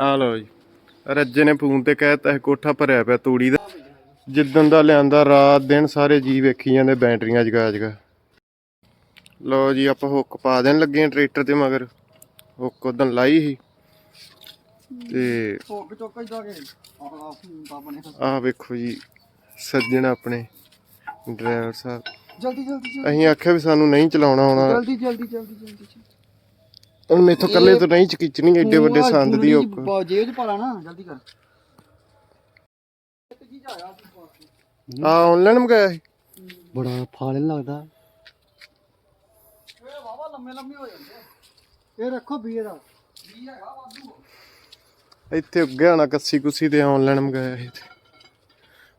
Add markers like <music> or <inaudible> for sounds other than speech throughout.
ਆ ਲਓ ਜੀ। ਰੱਜੇ ਨੇ ਫੋਨ ਤੇ ਕਹਿਤਾ ਕੋਠਾ ਭਰਿਆ ਪਿਆ ਤੂੜੀ ਦਾ। ਜਿੱਦਣ ਦਾ ਲਿਆਂਦਾ ਰਾਤ ਦਿਨ ਸਾਰੇ ਜੀ ਵੇਖੀ ਜਾਂਦੇ ਬੈਟਰੀਆਂ ਜਗਾ ਜਗਾ। ਲਓ ਜੀ ਆਪਾਂ ਹੁੱਕ ਪਾ ਦੇਣ ਲੱਗੇ ਆ ਟਰੈਕਟਰ ਤੇ ਮਗਰ ਹੁੱਕ ਉਦੋਂ ਲਾਈ ਸੀ। ਤੇ ਆਹ ਵੇਖੋ ਜੀ ਸੱਜਣ ਆਪਣੇ ਡਰਾਈਵਰ ਸਾਹਿਬ। ਜਲਦੀ ਜਲਦੀ ਅਸੀਂ ਆਖਿਆ ਵੀ ਸਾਨੂੰ ਨਹੀਂ ਚਲਾਉਣਾ ਆਉਣਾ ਜਲਦੀ ਜਲਦੀ ਜਲਦੀ ਜਲਦੀ। ਹੁਣ ਮੇਥੋਂ ਇਕੱਲੇ ਤੋਂ ਨਹੀਂ ਚਕਿਚਣੀ ਏਡੇ ਵੱਡੇ ਸੰਦ ਦੀ ਹੁੱਕ ਜੇਬ ਚ ਪਾ ਲਾ ਨਾ ਜਲਦੀ ਕਰ। ਆ ਆਨਲਾਈਨ ਮੰਗਾਇਆ ਸੀ। ਬੜਾ ਫਾਲੇ ਲੱਗਦਾ। ਇਹ ਵਾਵਾ ਲੰਮੇ ਲੰਮੇ ਹੋ ਜਾਂਦੇ ਇਹ ਰੱਖੋ ਬੀਏ ਦਾ ਬੀ ਹੈਗਾ ਵਾਧੂ। ਇੱਥੇ ਉੱਗਿਆ ਹੋਣਾ ਕੱਸੀ ਕੁੱਸੀ ਤੇ ਆਨਲਾਈਨ ਮੰਗਾਇਆ ਸੀ।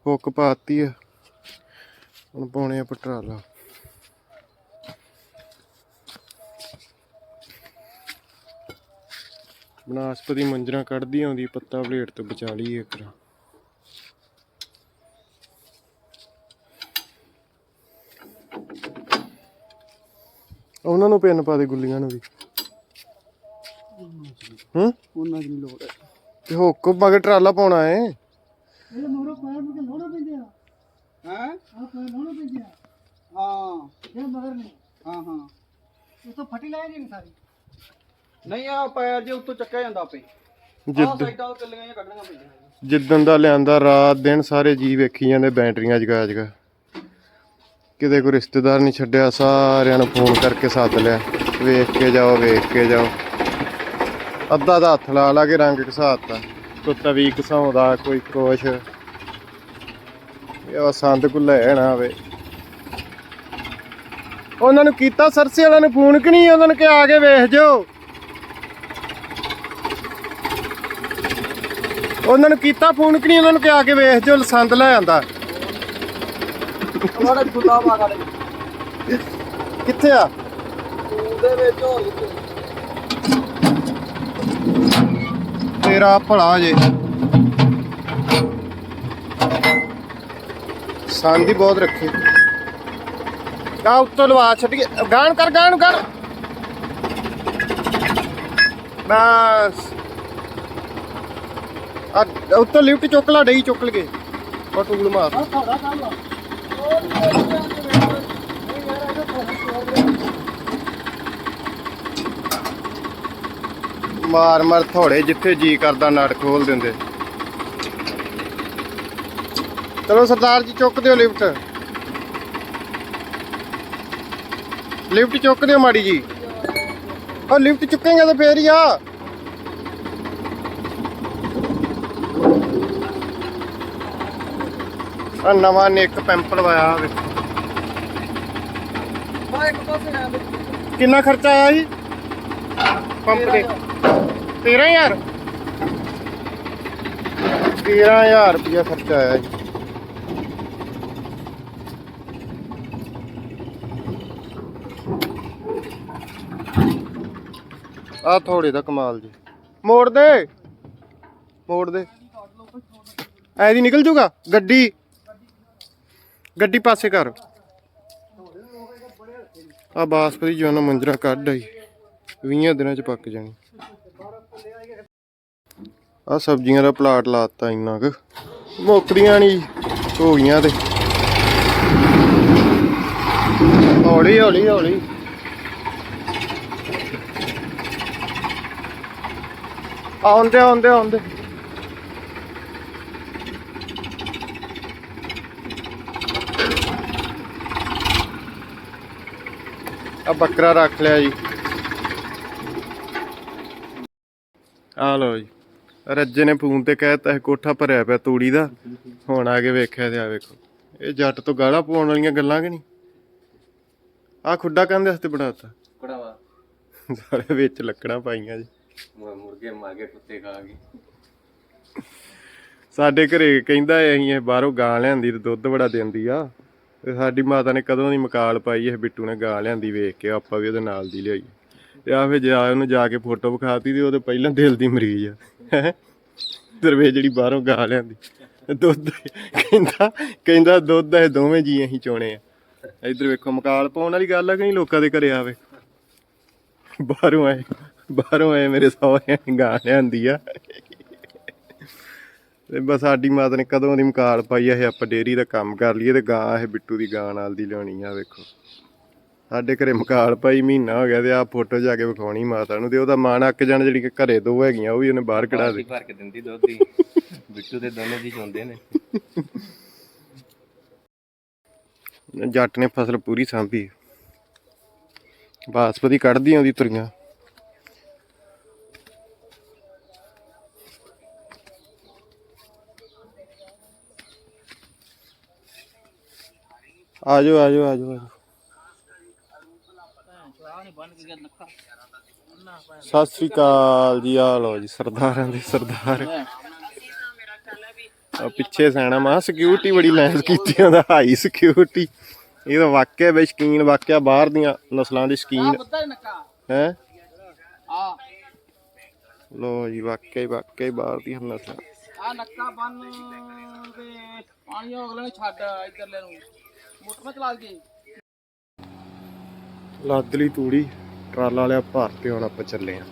ਹੁੱਕ ਪਾਤੀ ਆ। ਹੁਣ ਪਾਉਣੇ ਆ ਪਟਰਾਲਾ। ਬਨਾਸਪਤੀ ਮੰਜਰਾ ਕੱਢਦੀ ਆਉਂਦੀ ਪੱਤਾ ਪਲੇਟ ਤੋਂ ਬਚਾ ਲਈ ਇੱਕ ਰਾ ਉਹਨਾਂ ਨੂੰ ਪਿੰਨ ਪਾ ਦੇ ਗੁੱਲੀਆਂ ਨੂੰ ਵੀ। ਹੂੰ? ਉਹਨਾਂ ਦੀ ਨੀ ਲੋੜ ਹੈ। ਤੇ ਹੁੱਕ ਮਗਰ ਟਰਾਲਾ ਪਾਉਣਾ ਏ। ਇਹ ਮੋਰੋ ਪੈਰ ਨੂੰ ਲੋੜਾ ਪੈਂਦੇ ਆ ਹੈ? ਆ ਪੈਰ ਲੋੜਾ ਪੈਂਦੇ ਆ ਹਾਂ। ਇਹ ਮਗਰ ਨਹੀਂ ਹਾਂ ਹਾਂ। ਇਹ ਤਾਂ ਫਟੀ ਲਾਇਆ ਨਹੀਂ ਸਾਰੀ। ਨਹੀਂ ਆ ਪੈਰ ਜੇ ਉੱਤੋਂ ਚੱਕਿਆ ਜਾਂਦਾ ਆਪੇ। ਆਹ ਜਿੱਦ ਸਾਈਡਾਂ ਤੋਂ ਕੱਲੀਆਂ ਜਿਹੀਆਂ ਕੱਢਣੀਆਂ ਪੈਂਦੀਆਂ ਜਿੱਦਣ ਦਾ ਲਿਆਂਦਾ ਰਾਤ ਦਿਨ ਸਾਰੇ ਜੀ ਵੇਖੀ ਜਾਂਦੇ ਬੈਟਰੀਆਂ ਜਗਾ ਜਗਾ। ਕਿਤੇ ਕੋਈ ਰਿਸ਼ਤੇਦਾਰ ਨਹੀਂ ਛੱਡਿਆ ਸਾਰਿਆਂ ਨੂੰ ਫੋਨ ਕਰਕੇ ਸੱਦ ਲਿਆ। ਵੇਖ ਕੇ ਜਾਓ ਵੇਖ ਕੇ ਜਾਓ। ਅੱਧਾ ਦਾ ਹੱਥ ਲਾ ਲਾ ਕੇ ਰੰਗ ਘਸਾਤਾ। ਕੋਈ ਤਵੀ ਘਸਾਉਂਦਾ ਕੋਈ ਕੁਛ। ਇਹ ਸੰਦ ਕੋ ਲੈ ਨਾ ਵੇ ਉਹਨਾਂ ਨੂੰ ਕੀਤਾ ਸਰਸੇ ਵਾਲਿਆਂ ਨੂੰ ਫੋਨ ਕਿ ਨਹੀਂ ਉਹਨਾਂ ਨੂੰ ਕਿ ਆ ਕੇ ਵੇਖ ਜਾਓ। ਉਹਨਾਂ ਨੂੰ ਕੀਤਾ ਫੋਨ ਕਿ ਨਹੀਂ ਉਹਨਾਂ ਨੂੰ ਕਿ ਆ ਕੇ ਵੇਖ ਜੋ ਲਸੰਦ ਲੈ ਆਂਦਾ। ਕਿੱਥੇ ਆ? ਉਹਦੇ ਵਿੱਚ ਹੋਰ ਵਿੱਚ ਤੇਰਾ ਭਲਾ ਜੇ। ਸੰਦ ਹੀ ਬਹੁਤ ਰੱਖੇ। ਆ ਉੱਤੋਂ ਲਵਾ ਛੱਡ ਕੇ ਗਾਣ ਕਰ ਗਾਣ ਕਰ। ਬਸ। ਆ ਉੱਤੋਂ ਲਿਫਟ ਚੁੱਕ ਲਾ ਡਈ ਚੁੱਕ ਲਗੇ। ਉਹ ਟੂਲ ਮਾਰ ਆ ਤੁਹਾਡਾ ਕੰਮ ਆ। ਮਾਰ ਮਾਰ ਥੋੜੇ ਜਿੱਥੇ ਜੀ ਕਰਦਾ ਨਟ ਖੋਲ ਦਿੰਦੇ। ਚਲੋ ਸਰਦਾਰ ਜੀ ਚੁੱਕ ਦਿਓ ਲਿਫਟ। ਲਿਫਟ ਚੁੱਕ ਦਿਓ ਮਾੜੀ ਜੀ। ਉਹ ਲਿਫਟ ਚੁੱਕੇਗਾ ਤਾਂ ਫੇਰ ਹੀ ਆ। ਆ ਨਵਾਂ ਨਿੱਕ ਪੈਂਪ ਲਵਾਇਆ ਵੇਖੋ। ਕਿੰਨਾ ਖਰਚਾ ਆਇਆ ਜੀ ਪੰਪ ਦੇ। 13000 13000 ਰੁਪਇਆ ਖਰਚਾ ਆਇਆ ਜੀ। ਆ ਥੋੜੇ ਦਾ ਕਮਾਲ ਜੀ। ਮੋੜ ਦੇ। ਮੋੜ ਦੇ। ਐ ਦੀ ਨਿਕਲ ਜੂਗਾ? ਗੱਡੀ। ਗੱਡੀ ਪਾਸੇ ਕਰ। ਆ ਬਾਸਪਤੀ ਜੋ ਮੰਜਰਾ ਕੱਢ ਆਈ। 20 ਦਿਨਾਂ ਚ ਪੱਕ ਜਾਣੀ। ਆ ਸਬਜ਼ੀਆਂ ਦਾ ਪਲਾਟ ਲਾਤਾ ਇੰਨਾ ਕੁ। ਮੁੱਕਦੀਆਂ ਨਹੀਂ ਹੋ ਗਈਆਂ ਤੇ। ਹੌਲੀ ਹੌਲੀ ਹੌਲੀ। ਆਉਂਦੇ ਆਉਂਦੇ ਆਉਂਦੇ। ਆ ਬੱਕਰਾ ਰੱਖ ਲਿਆ ਜੀ। ਆ ਲਓ ਜੀ। ਰੱਜੇ ਨੇ ਫੋਨ ਤੇ ਕਹਿਤਾ ਇਹ ਕੋਠਾ ਭਰਿਆ ਪਿਆ ਤੂੜੀ ਦਾ। ਹੁਣ ਆ ਕੇ ਵੇਖਿਆ ਤੇ ਆ ਵੇਖੋ। ਇਹ ਜੱਟ ਤੋਂ ਗਾਲਾਂ ਪਾਉਣ ਵਾਲੀਆਂ ਗੱਲਾਂ ਕਿ ਨਹੀਂ? ਆ ਖੁੱਡਾ ਕੰਦੇ ਵਾਸਤੇ ਬਣਾਤਾ। ਕੜਾਵਾ। ਸਾਰੇ ਵਿੱਚ ਲੱਕੜਾਂ ਪਾਈਆਂ ਜੀ। ਮੁਰਗੇ ਮਾਗੇ ਕੁੱਤੇ ਖਾ ਗਏ। ਸਾਡੇ ਘਰੇ ਕਹਿੰਦਾ ਅਸੀਂ ਇਹ ਬਾਹਰੋਂ ਗਾਂ ਲਿਆਂਦੀ ਤੇ ਦੁੱਧ ਬੜਾ ਦਿੰਦੀ ਆ। ਸਾਡੀ ਮਾਤਾ ਨੇ ਕਦੋਂ ਦੀ ਮਕਾਲ ਪਾਈ ਇਹ ਬਿੱਟੂ ਨੇ ਗਾ ਲਿਆਂਦੀ ਵੇਖ ਕੇ, ਆਪਾਂ ਵੀ ਉਹਦੇ ਨਾਲ ਦੀ ਲਿਆਈ। ਤੇ ਆ ਫੇ ਜਾ ਉਹਨੂੰ ਜਾ ਕੇ ਫੋਟੋ ਵਿਖਾਤੀ ਤੇ ਉਹਦੇ ਪਹਿਲਾਂ ਦਿਲ ਦੀ ਮਰੀਜ਼ ਆ। ਦਰਵੇ ਜਿਹੜੀ ਬਾਹਰੋਂ ਗਾ ਲਿਆਂਦੀ। ਦੁੱਧ ਕਹਿੰਦਾ ਕਹਿੰਦਾ ਦੁੱਧ ਇਹ ਦੋਵੇਂ ਜੀ ਅਸੀਂ ਚੋਣੇ ਆ। ਇੱਧਰ ਵੇਖੋ, ਮਕਾਲ ਪਾਉਣ ਵਾਲੀ ਗੱਲ ਆ ਕਿ ਲੋਕਾਂ ਦੇ ਘਰੇ ਆਵੇ? ਬਾਹਰੋਂ ਆਏ ਬਾਹਰੋਂ ਆਏ ਮੇਰੇ ਸਹੁਰਿਆਂ ਨੇ ਗਾ ਲਿਆਂਦੀ ਆ। ਤੇ ਬਸ ਸਾਡੀ ਮਾਤਾ ਨੇ ਕਦੋਂ ਦੀ ਮਕਾਲ ਪਾਈ ਆ ਇਹ ਆਪਾਂ ਡੇਰੀ ਦਾ ਕੰਮ ਕਰ ਲਈਏ ਤੇ ਗਾਂ ਇਹ ਬਿੱਟੂ ਦੀ ਗਾਂ ਨਾਲ ਦੀ ਲਿਆਉਣੀ ਆ ਵੇਖੋ। ਸਾਡੇ ਘਰੇ ਮਕਾਲ ਪਾਈ ਮਹੀਨਾ ਹੋ ਗਿਆ ਤੇ ਆ ਫੋਟੋ ਜਾ ਕੇ ਵਿਖਾਉਣੀ ਮਾਤਾ ਨੂੰ ਤੇ ਉਹਦਾ ਮਾਣ ਅੱਕ ਜਾਣ ਜਿਹੜੀ ਕਿ ਘਰੇ ਦੋ ਹੈਗੀਆਂ ਉਹ ਵੀ ਉਹਨੇ ਬਾਹਰ ਕਢਾ ਦੇ ਭਰ ਕੇ ਦਿੰਦੀ ਦੁੱਧ ਦੀ। <laughs> ਬਿੱਟੂ ਦੇ ਦੋਨੇ ਜੀ ਚੁੰਦੇ ਨੇ। ਜੱਟ ਨੇ ਫਸਲ ਪੂਰੀ ਸਾਂਭੀ। ਬਾਸਪਤੀ ਕੱਢਦੀ ਆਉਂਦੀ ਤੁਰੀਆਂ। ਆਜੋ ਆਜੋ ਆਜੋ ਸਤਿ ਸ੍ਰੀ ਅਕਾਲ ਜੀ ਆ ਲੋ ਜੀ ਸਰਦਾਰਾਂ ਦੇ ਸਰਦਾਰ। ਆ ਪਿੱਛੇ ਸੈਣਾ ਮਾ ਸਿਕਿਉਰਿਟੀ ਬੜੀ ਲੈਂਸ ਕੀਤੀ ਉਹਦਾ ਹਾਈ ਸਿਕਿਉਰਿਟੀ ਇਹ ਤਾਂ ਵਾਕਿਆ ਬਈ ਸ਼ਕੀਨ ਵਾਕਿਆ ਬਾਹਰ ਦੀਆਂ ਨਸਲਾਂ ਦੀ ਸ਼ਕੀਨ। ਹੈ ਆ ਲੋ ਜੀ ਵਾਕਿਆ ਹੀ ਵਾਕਿਆ ਹੀ ਬਾਹਰ ਦੀਆਂ ਨਸਲਾਂ। ਆ ਨੱਕਾ ਬੰਨ ਤੇ ਪਾਣੀ ਅਗਲੇ ਨੂੰ ਛੱਡ ਇਧਰਲੇ ਨੂੰ। ਮੋਟਰ ਚਲਾ ਦੇ ਲੱਦਲੀ ਤੂੜੀ, ਟਰਾਲਾ ਵਾਲਿਆ ਭਰ ਤੇ ਹੁਣ ਆਪਾਂ ਚੱਲੇ ਆ।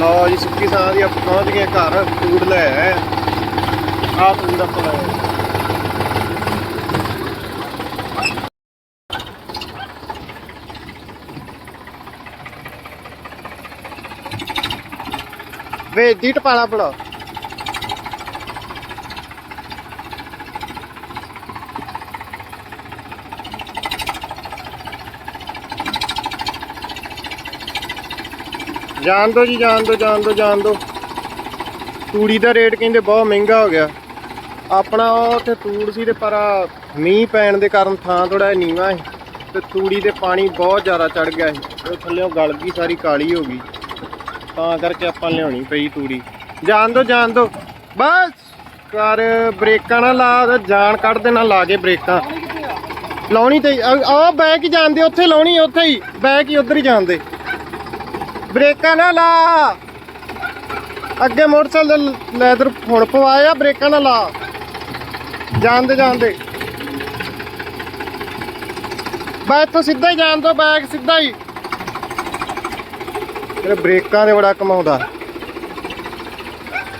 ਲਓ ਜੀ, ਸੁੱਕੀ ਸਾਂ ਦੀ ਆਪਾਂ ਪਹੁੰਚ ਗਏ ਘਰ ਤੂੜ ਲੈ ਆਏ। ਆ ਤੂੜ ਆਪਾਂ ਲੈ ਵੇ ਦੀਟ ਪਾਲਾ ਪੜਾ ਜਾਣ ਦੋ ਜੀ, ਜਾਣ ਦੋ ਜਾਣ ਦੋ ਜਾਣ ਦੋ। ਤੂੜੀ ਦਾ ਰੇਟ ਕਹਿੰਦੇ ਬਹੁਤ ਮਹਿੰਗਾ ਹੋ ਗਿਆ। ਆਪਣਾ ਉਹ ਉੱਥੇ ਤੂੜ ਸੀ ਤੇ ਪਰ ਮੀਂਹ ਪੈਣ ਦੇ ਕਾਰਨ ਥਾਂ ਥੋੜਾ ਨੀਵਾ ਹੈ ਤੇ ਤੂੜੀ ਦੇ ਪਾਣੀ ਬਹੁਤ ਜ਼ਿਆਦਾ ਚੜ ਗਿਆ ਸੀ। ਉਹ ਥੱਲੇੋਂ ਗਲ ਗਈ, ਸਾਰੀ ਕਾਲੀ ਹੋ ਗਈ। ਤਾਂ ਕਰਕੇ ਆਪਾਂ ਲਿਆਉਣੀ ਪਈ ਤੂੜੀ। ਜਾਣ ਦੋ ਜਾਣ ਦੋ। ਬਸ ਕਰ ਬ੍ਰੇਕਾਂ ਨਾ ਲਾ ਜਾਣ ਜਾਨ ਕੱਢ ਦੇਣਾ, ਲਾ ਕੇ ਬ੍ਰੇਕਾਂ। ਲਾਉਣੀ ਤੇ ਆ ਬੈਕ ਹੀ ਜਾਂਦੇ, ਉੱਥੇ ਲਾਉਣੀ, ਉੱਥੇ ਹੀ। ਬੈਕ ਹੀ ਉਧਰ ਹੀ ਜਾਂਦੇ। ਬ੍ਰੇਕਾਂ ਨਾ, ਲਾ। ਅੱਗੇ ਮੋਟਰਸਾਈਕਲ ਦੇ ਲੈਦਰ ਹੁਣ ਪਵਾਇਆ, ਬ੍ਰੇਕਾਂ ਨਾ, ਲਾ। ਜਾਂਦੇ ਜਾਂਦੇ ਬਾ ਇੱਥੋਂ ਸਿੱਧਾ ਹੀ ਜਾਣ ਤੋਂ ਬੈਗ ਸਿੱਧਾ ਹੀ। ਇਹ ਬ੍ਰੇਕਾਂ ਦੇ ਬੜਾ ਕਮਾਉਂਦਾ।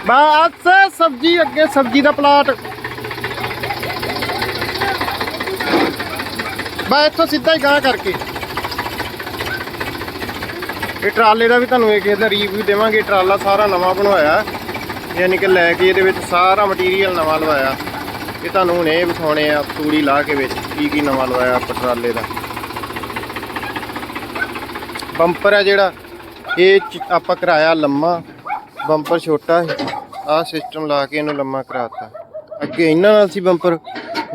ਬਸ ਸਬਜੀ ਅੱਗੇ, ਸਬਜੀ ਦਾ ਪਲਾਟ। ਬਾ ਇੱਥੋਂ ਸਿੱਧਾ ਹੀ ਗਾਂ ਕਰਕੇ। ਇਹ ਟਰਾਲੇ ਦਾ ਵੀ ਤੁਹਾਨੂੰ ਇਹ ਕਿਸੇ ਰਿਵਿਊ ਦੇਵਾਂਗੇ ਟਰਾਲਾ ਸਾਰਾ ਨਵਾਂ ਬਣਵਾਇਆ ਯਾਨੀ ਕਿ ਲੈ ਕੇ ਇਹਦੇ ਵਿੱਚ ਸਾਰਾ ਮਟੀਰੀਅਲ ਨਵਾਂ ਲਵਾਇਆ। ਇਹ ਤੁਹਾਨੂੰ ਹੁਣ ਇਹ ਵਿਖਾਉਣੇ ਆ, ਤੂੜੀ ਲਾ ਕੇ ਵਿੱਚ ਕੀ ਕੀ ਨਵਾਂ ਲਵਾਇਆ ਆਪਾਂ ਟਰਾਲੇ ਦਾ। ਬੰਪਰ ਆ ਜਿਹੜਾ, ਇਹ ਆਪਾਂ ਕਰਾਇਆ ਲੰਮਾ। ਬੰਪਰ ਛੋਟਾ ਹੈ ਆਹ ਸਿਸਟਮ ਲਾ ਕੇ ਇਹਨੂੰ ਲੰਮਾ ਕਰਾਤਾ। ਅੱਗੇ ਇਹਨਾਂ ਨਾਲ ਸੀ ਬੰਪਰ,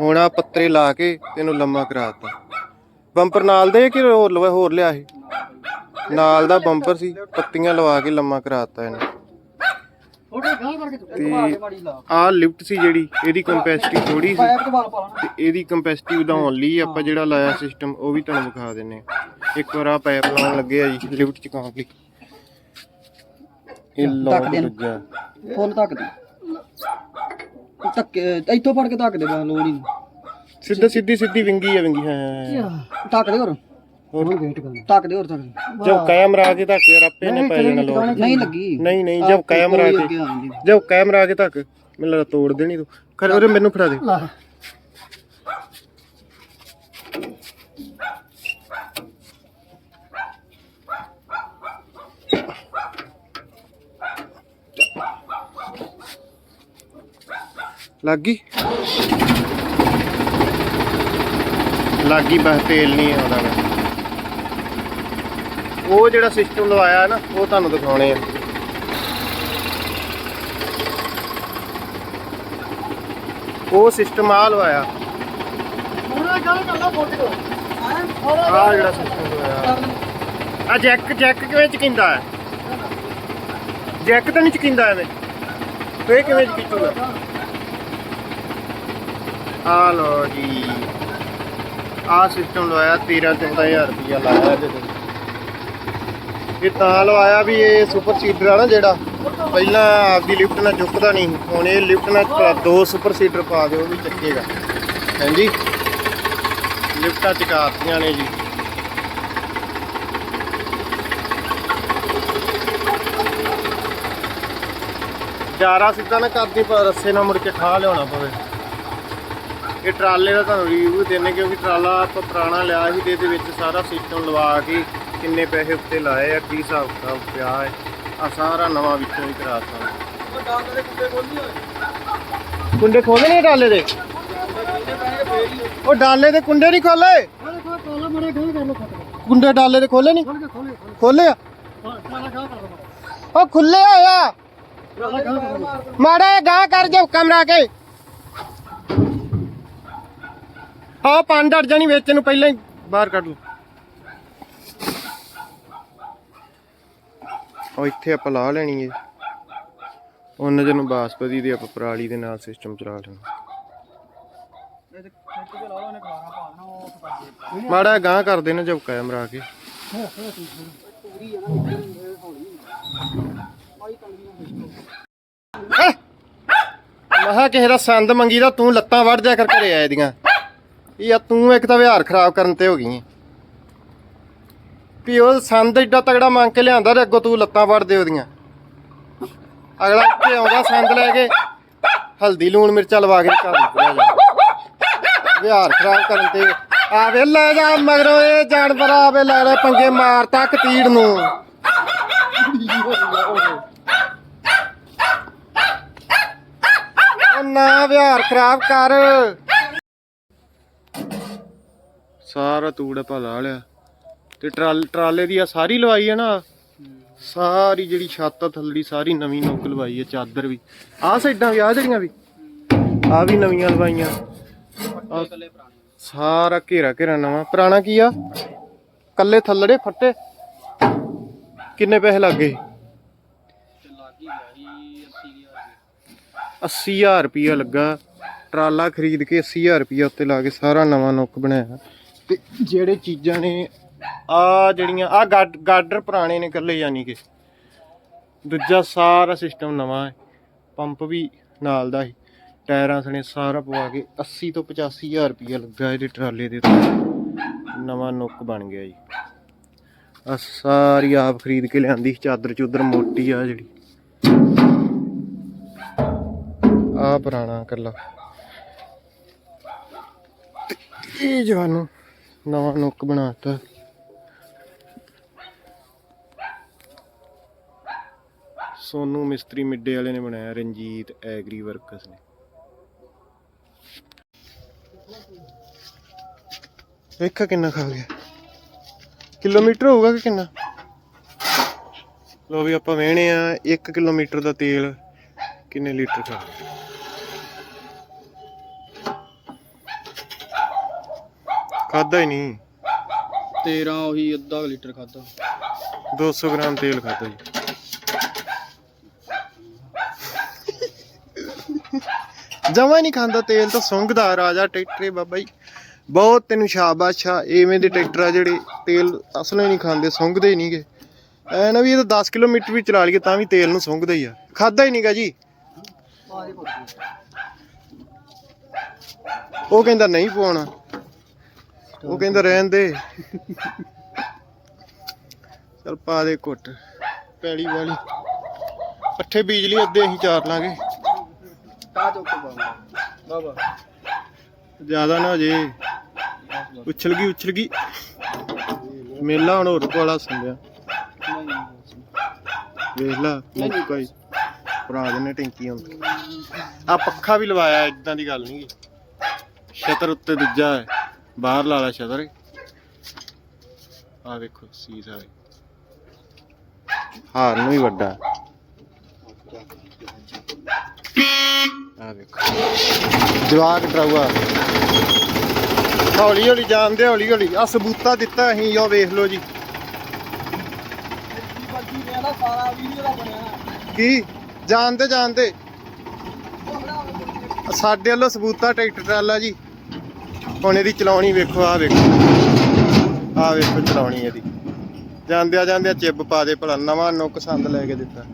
ਹੁਣ ਆ ਪੱਤਰੇ ਲਾ ਕੇ ਇਹਨੂੰ ਲੰਮਾ ਕਰਾਤਾ। ਬੰਪਰ ਨਾਲ ਦੇ ਕਿ ਹੋਰ ਹੋਰ ਲਿਆ ਸੀ? ਨਾਲ ਦਾ ਬੰਪਰ ਸੀ ਪੱਤੀਆਂ ਲਵਾ ਕੇ ਲੰਮਾ ਕਰਾਤਾ ਇਹਨੇ। ਥੋੜੇ ਗਾਂ ਕਰਕੇ ਤੂੰ ਆਹ ਲਿਫਟ ਸੀ ਜਿਹੜੀ ਇਹਦੀ ਕੰਪੈਸਿਟੀ ਥੋੜੀ ਸੀ। ਤੋਂ ਇਹਦੀ ਕੰਪੈਸਿਟੀ ਵਧਾਉਣ ਲਈ ਆਪਾਂ ਜਿਹੜਾ ਲਾਇਆ ਸਿਸਟਮ ਉਹ ਵੀ ਤੁਹਾਨੂੰ ਵਿਖਾ ਦਿੰਨੇ ਇੱਕ ਵਾਰ ਆ ਪਾਈਪ ਲਾਉਣ ਲੱਗੇ ਆ ਜੀ ਲਿਫਟ ਚਕਾਉਣ ਲਈ। ਇਹ ਲਾਉਣ ਲੱਗਾ ਫੁੱਲ ਧੱਕ ਦੇ। ਧੱਕੇ ਇੱਥੋਂ ਫੜ ਕੇ ਧੱਕ ਦੇ ਬਸ ਲੋੜ ਨਹੀਂ। ਸਿੱਧਾ ਸਿੱਧੀ ਸਿੱਧੀ ਵਿੰਗੀ ਆ ਵਿੰਗੀ ਹਾਂ। ਧੱਕ ਦੇ ਹੋਰ। ਹੋਰ ਵੇਟ ਕਰ ਧੱਕ ਦੇ ਹੋਰ ਧੱਕ ਦੇ ਜਬ ਕੈਮਰਾ ਕੇ ਤੱਕ ਯਾਰ ਆਪੇ ਨੇ ਪੈ ਜਾਣਾ ਲੋਕ। ਨਹੀਂ ਲੱਗੀ ਨਹੀਂ ਨਹੀਂ ਜਬ ਕੈਮਰਾ ਕੋਈ ਕੇ ਅੱਗੇ ਆ ਜਾਂਦੀ। ਜਬ ਕੈਮਰਾ ਕੇ ਤੱਕ ਮੈਨੂੰ ਲੱਗਦਾ ਤੋੜ ਦੇਣੀ ਤੂੰ। ਖਰੇ ਉਹਦੇ ਮੈਨੂੰ ਫੜਾ ਦੇ। ਲੱਗ ਗਈ? ਲੱਗ ਗਈ ਬਸ ਤੇਲ ਨਹੀਂ ਆਉਂਦਾ ਗਾ। ਉਹ ਜਿਹੜਾ ਸਿਸਟਮ ਲਵਾਇਆ ਨਾ, ਉਹ ਤੁਹਾਨੂੰ ਦਿਖਾਉਣੇ ਆ। ਉਹ ਸਿਸਟਮ ਆ ਲਵਾਇਆ। ਉਹਨਾਂ ਗੱਲ ਕਰ ਫੋਟੋ ਆ ਜਿਹੜਾ ਸਿਸਟਮ ਲਵਾਇਆ। ਆ ਜੈਕ ਜੈਕ ਕਿਵੇਂ ਚਕਿੰਦਾ ਹੈ? ਜੈਕ ਤਾਂ ਨਹੀਂ ਚਕਿੰਦਾ ਐਵੇਂ। ਫੇਰ ਕਿਵੇਂ ਚਕਿੰਦਾ? ਆ ਲੋ ਜੀ। ਆ ਸਿਸਟਮ ਲਵਾਇਆ 13 14000 ਰੁਪਇਆ ਲਾਇਆ ਜਦੋਂ ਇਹ ਤਾਂ ਲਵਾਇਆ ਵੀ ਇਹ ਸੁਪਰ ਸੀਡਰ ਆ ਨਾ ਜਿਹੜਾ। ਪਹਿਲਾਂ ਆਪਦੀ ਲਿਫਟ ਨਾਲ ਚੁੱਕਦਾ ਨਹੀਂ ਹੁਣ ਇਹ ਲਿਫਟ ਨਾਲ ਦੋ ਸੁਪਰ ਸੀਡਰ ਪਾ ਦਿਓ ਉਹ ਵੀ ਚੱਕੇਗਾ। ਹਾਂਜੀ? ਲਿਫਟਾਂ ਚਕਾਤੀਆਂ ਨੇ ਜੀ। ਜਾਰਾ ਸਿੱਧਾ ਨਾ ਕਰਦੀ, ਪਰ ਰੱਸੇ ਨਾਲ ਮੁੜ ਕੇ ਖਾ ਲਿਆਉਣਾ ਪਵੇ। ਇਹ ਟਰਾਲੇ ਦਾ ਤੁਹਾਨੂੰ ਰਿਵਿਊ ਦੇਣੇ, ਕਿਉਂਕਿ ਟਰਾਲਾ ਆਪਾਂ ਪੁਰਾਣਾ ਲਿਆ ਸੀ ਤੇ ਇਹਦੇ ਵਿੱਚ ਸਾਰਾ ਸਿਸਟਮ ਲਵਾ ਕੇ ਕਿੰਨੇ ਪੈਸੇ ਉੱਤੇ ਲਾਏ ਆ, ਕੀ ਹਿਸਾਬ ਕਿਤਾਬ ਪਿਆ ਹੈ ਆ ਸਾਰਾ ਨਵਾਂ ਵਿੱਚੋਂ ਹੀ ਕਰਾਤਾ। ਕੁੰਡੇ ਖੋਲੇ ਨਹੀਂ ਟਰਾਲੇ ਦੇ? ਉਹ ਡਾਲੇ ਦੇ ਕੁੰਡੇ ਨਹੀਂ ਖੋਲੇ ਕੁੰਡੇ ਡਾਲੇ ਦੇ ਖੋਲੇ ਨਹੀਂ? ਖੋਲੇ ਆ? ਉਹ ਖੁੱਲੇ ਹੋਇਆ ਮਾੜਾ ਗਾ ਕਰ ਜੇ ਕਮਰਾ ਕੇ। ਹਾਂ ਪੰਜ ਡੜ ਜਾਣੀ ਵਿੱਚ ਨੂੰ ਪਹਿਲਾਂ ਹੀ ਬਾਹਰ ਕੱਢ ਲਓ। ਉਹ ਇੱਥੇ ਆਪਾਂ ਲਾ ਲੈਣੀ ਹੈ। ਉਹਨਾਂ ਜਨੂੰ ਬਾਸਪਤੀ ਦੀ ਆਪਾਂ ਪਰਾਲੀ ਦੇ ਨਾਲ ਸਿਸਟਮ ਚਲਾ ਲੈਣਾ। ਮਾੜਾ ਗਾਂ ਕਰ ਦੇਣਾ ਕੇ ਪੂਰੀ ਆ ਮਾਈ ਤੰਗੀ ਮਹਾ ਕਿਸੇ ਦਾ ਸੰਦ ਮੰਗੀ ਦਾ ਤੂੰ ਲੱਤਾਂ ਵੜ ਜਾ ਕਰ ਘਰੇ ਆਏ ਦੀਆਂ। ਇਹ ਆ ਤੂੰ ਇੱਕ ਤਾਂ ਵਿਹਾਰ ਖਰਾਬ ਕਰਨ ਤੇ ਹੋ ਗਈ ਹੈ ਵੀ ਉਹ ਸੰਦ ਏਡਾ ਤਗੜਾ ਮੰਗ ਕੇ ਲਿਆਂਦਾ ਤੇ ਅੱਗੋਂ ਤੂੰ ਲੱਤਾਂ ਵੜ ਦੇ ਉਹਦੀਆਂ। ਅਗਲਾ ਇੱਥੇ ਆਉਂਦਾ ਸੰਦ ਲੈ ਕੇ, ਹਲਦੀ, ਲੂਣ, ਮਿਰਚਾਂ ਲਵਾ ਕੇ ਘਰ ਨਿਕਲਿਆ ਜਾਂਦਾ। ਵਿਹਾਰ ਖਰਾਬ ਕਰਨ ਤੇ ਆਵੇ ਲੈ ਜਾ ਮਗਰੋਂ ਇਹ ਜਾਨਵਰ ਆਵੇ ਲੈ ਲੈ ਪੰਗੇ ਮਾਰ ਤੱਕ ਨੂੰ। ਨਾ ਵਿਹਾਰ ਖਰਾਬ ਕਰ। ਸਾਰਾ ਤੂੜਾ ਭਾ ਲਾ ਲਿਆ। ਤੇ ਟਰਾਲ ਟਰਾਲੇ ਦੀ ਆ ਸਾਰੀ ਲਵਾਈ ਹੈ ਨਾ। ਸਾਰੀ ਜਿਹੜੀ ਛੱਤ ਆ, ਥੱਲੜੀ ਸਾਰੀ ਨਵੀਂ ਨੋਕ ਲਵਾਈ ਹੈ ਚਾਦਰ ਵੀ। ਆਹ ਸਾਈਡਾਂ ਵੀ ਆ ਜਿਹੜੀਆਂ ਵੀ ਆ ਵੀ ਨਵੀਆਂ ਲਵਾਈਆਂ। ਆਹ ਸਾਰਾ ਘੇਰਾ ਘੇਰਾ ਨਵਾਂ। ਪੁਰਾਣਾ ਕੀ ਆ? ਕੱਲੇ ਥੱਲੜੇ ਫੱਟੇ। ਕਿੰਨੇ ਪੈਸੇ ਲੱਗੇ? ਤੇ ਲੱਗ ਹੀ 80000 80000 ਲੱਗਾ। ਟਰਾਲਾ ਖਰੀਦ ਕੇ 80000 ਰੁਪਇਆ ਉੱਤੇ ਲਾ ਕੇ ਸਾਰਾ ਨਵਾਂ ਨੁੱਕ ਬਣਾਇਆ। ਤੇ ਜਿਹੜੇ ਚੀਜ਼ਾਂ ਨੇ, ਆ ਜਿਹੜੀਆਂ, ਆ ਗਾਡਰ ਪੁਰਾਣੇ ਨੇ ਇਕੱਲੇ ਯਾਨੀ ਕਿ। ਦੂਜਾ ਸਾਰਾ ਸਿਸਟਮ ਨਵਾਂ ਹੈ। ਪੰਪ ਵੀ ਨਾਲ ਦਾ ਹੀ ਟਾਇਰਾਂ ਸਣੇ ਸਾਰਾ ਪਵਾ ਕੇ 80 ਤੋਂ 85000 ਰੁਪਿਆ ਲੱਗਾ ਇਹਦੇ ਟਰਾਲੇ ਦੇ ਉੱਤੇ। ਨਵਾਂ ਨੁੱਕ ਬਣ ਗਿਆ ਜੀ। ਆ ਸਾਰੀ ਆਪ ਖਰੀਦ ਕੇ ਲਿਆਂਦੀ, ਚਾਦਰ ਚੂਦਰ ਮੋਟੀ ਆ ਜਿਹੜੀ। ਆ ਪੁਰਾਣਾ ਕੱਲਾ ਇਹ ਜਵਾਨੂੰ ਨਵਾਂ ਨੁੱਕ ਬਣਾਤਾ। ਸੋਨੂ ਮਿਸਤਰੀ ਮਿੱਡੇ ਵਾਲੇ ਨੇ ਬਣਾਇਆ, ਰਣਜੀਤ ਐਗਰੀ ਵਰਕਸ ਨੇ। ਵੇਖਾ ਕਿੰਨਾ ਖਾ ਗਿਆ। ਕਿਲੋਮੀਟਰ ਹੋਊਗਾ ਕਿ ਕਿੰਨਾ? ਲੋ ਵੀ ਆਪਾਂ ਵੇਹਣੇ ਆ 1 ਕਿਲੋਮੀਟਰ ਦਾ ਤੇਲ ਕਿੰਨੇ ਲੀਟਰ ਖਾ ਗਿਆ। ਖਾਦਾ ਹੀ ਨਹੀਂ। 13 ਉਹੀ ਅੱਧਾ ਲੀਟਰ ਖਾਦਾ 200 ਗ੍ਰਾਮ ਤੇਲ ਖਾਦਾ ਜੀ। ਜਮਾ ਨਹੀਂ ਖਾਂਦਾ ਤੇਲ ਤਾਂ ਸੁੰਘਦਾ ਰਾਜਾ ਟਰੈਕਟਰੇ ਬਾਬਾ ਜੀ। ਬਹੁਤ ਤੈਨੂੰ ਸ਼ਾਬਾਸ਼ ਆ ਐਵੇਂ ਦੇ ਟਰੈਕਟਰ ਆ ਜਿਹੜੇ ਤੇਲ ਅਸਲੋਂ ਹੀ ਨਹੀਂ ਖਾਂਦੇ ਸੁੰਘਦੇ ਹੀ ਨਹੀਂਗੇ। ਐ ਨਾ ਵੀ ਇਹ ਤਾਂ 10 ਕਿਲੋਮੀਟਰ ਵੀ ਚਲਾ ਲਈਏ ਤਾਂ ਵੀ ਤੇਲ ਨੂੰ ਸੁੰਘਦਾ ਹੀ ਆ। ਖਾਦਾ ਹੀ ਨਹੀਂਗਾ ਜੀ। ਉਹ ਕਹਿੰਦਾ ਨਹੀਂ ਪਾਉਣਾ ਉਹ ਕਹਿੰਦਾ ਰਹਿਣ ਦੇ। ਚਲ ਪਾ ਦੇ ਘੁੱਟ। ਪੈਲੀ ਵਾਲੀ। ਪੱਠੇ ਬੀਜ ਲਈ ਅੱਧੇ ਅਸੀਂ ਚਾਰ ਲਾਂਗੇ। ਤਾ ਚੁੱਕ ਬਾਬਾ ਬਾਬਾ ਜ਼ਿਆਦਾ ਨਾ ਹੋ ਜੇ। ਉਛਲ ਗਈ ਉਛਲ ਗਈ। ਮੇਲਾ ਹੁਣ ਹੋਰ ਕੋਲਾ ਸੰਦਿਆ ਵੇਖ ਲਾ ਮੁੱਕਾ ਹੀ ਭਰਾ ਦੇ ਨੇ ਟੈਂਕੀ ਹੁੰਦੀ ਆ ਪੱਖਾ ਵੀ ਲਵਾਇਆ ਇਦਾਂ ਦੀ ਗੱਲ ਨਹੀਂ। ਛਤਰ ਉੱਤੇ ਦੂਜਾ ਹੈ। ਬਾਹਰ ਲਾ ਲਾ ਛਤਰ ਆ ਵੇਖੋ ਸੀਸਾ ਵੀ ਹਾਰ ਨੂੰ ਹੀ ਵੱਡਾ। ਆ ਵੇਖੋ ਜਵਾਕ ਡਰਾਊਆ। ਹੌਲੀ ਹੌਲੀ ਜਾਣਦੇ ਹੌਲੀ ਹੌਲੀ ਆ ਸਬੂਤਾ ਦਿੱਤਾ ਅਸੀਂ, ਉਹ ਵੇਖ ਲਓ ਜੀ। ਕੀ? ਜਾਣਦੇ ਜਾਣਦੇ ਸਾਡੇ ਵੱਲੋਂ ਸਬੂਤਾ ਟਰੈਕਟਰ ਟਰਾਲਾ ਜੀ। ਹੁਣ ਇਹਦੀ ਚਲਾਉਣੀ ਵੇਖੋ ਆ ਵੇਖੋ। ਆ ਵੇਖੋ ਚਲਾਉਣੀ ਇਹਦੀ। ਜਾਂਦਿਆਂ ਜਾਂਦਿਆਂ ਚਿੱਬ ਪਾ ਦੇ ਭਲਾ, ਨਵਾਂ ਨੁੱਕ ਸੰਦ ਲੈ ਕੇ ਦਿੱਤਾ।